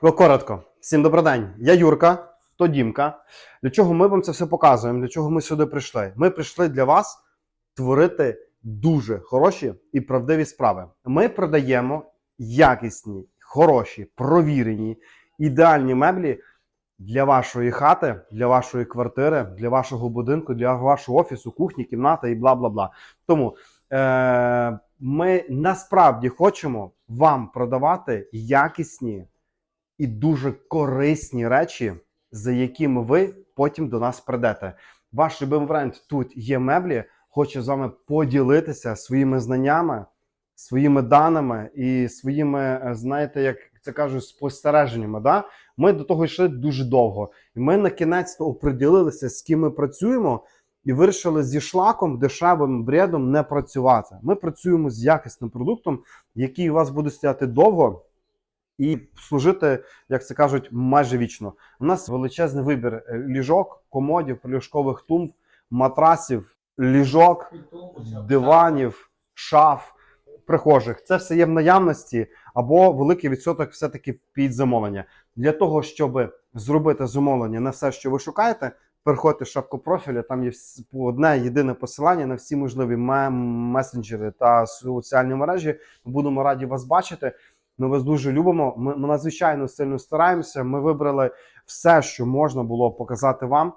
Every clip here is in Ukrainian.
Коротко, всім добрий день. Я Юрка, то Дімка. Для чого ми вам це все показуємо? Для чого ми сюди прийшли? Ми прийшли для вас творити дуже хороші і правдиві справи. Ми продаємо якісні, хороші, провірені, ідеальні меблі для вашої хати, для вашої квартири, для вашого будинку, для вашого офісу, кухні, кімнати і бла бла бла. Тому е- ми насправді хочемо вам продавати якісні і дуже корисні речі, за якими ви потім до нас прийдете. Ваш любимий бренд тут є меблі. Хоче з вами поділитися своїми знаннями, своїми даними і своїми, е, знаєте, як це кажуть, спостереженнями. Да? Ми до того йшли дуже довго, і ми на кінець то оприділилися, з ким ми працюємо, і вирішили зі шлаком, дешевим бредом не працювати. Ми працюємо з якісним продуктом, який у вас буде стояти довго і служити, як це кажуть, майже вічно. У нас величезний вибір е, ліжок, комодів, приліжкових тумб, матрасів, ліжок, диванів, шаф, прихожих. Це все є в наявності або великий відсоток все-таки під замовлення. Для того, щоб зробити замовлення на все, що ви шукаєте, переходьте в шапку профіля. Там є одне єдине посилання на всі можливі месенджери та соціальні мережі. Будемо раді вас бачити. Ми вас дуже любимо. Ми, ми надзвичайно сильно стараємося. Ми вибрали все, що можна було показати вам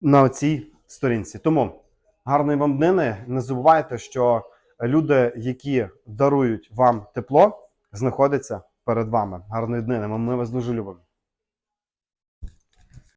на цій сторінці. Тому гарної вам днини. Не забувайте, що люди, які дарують вам тепло, знаходяться перед вами. Гарної днини. Ми вас дуже любимо.